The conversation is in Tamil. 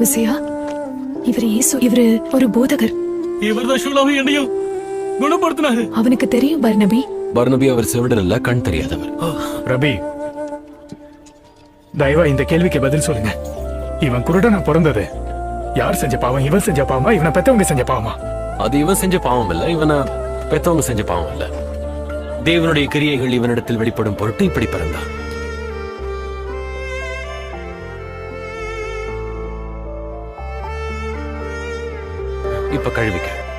விசயா இவர் இயேசு இவரு ஒரு போதகர். இவர்தான் ஷூலாவை என்னையும் குணப்படுத்தினாரு. அவனுக்கு தெரியும் பர்னபி. பர்னபி அவர் செவிடன் இல்ல கண் தெரியாதவர். ரபி தயவா இந்த கேள்விக்கு பதில் சொல்லுங்க. இவன் குருடனா பிறந்தது. யார் செஞ்ச பாவம்? இவன் செஞ்ச பாவமா? இவனை பெத்தவங்க செஞ்ச பாவமா? அது இவன் செஞ்ச பாவம் இல்ல இவனை பெத்தவங்க செஞ்ச பாவம் இல்ல. தேவனுடைய கிரியைகள் இவனிடத்தில் வெளிப்படும் பொருட்டு இப்படி பிறந்தான். இப்ப கழுவிக்க.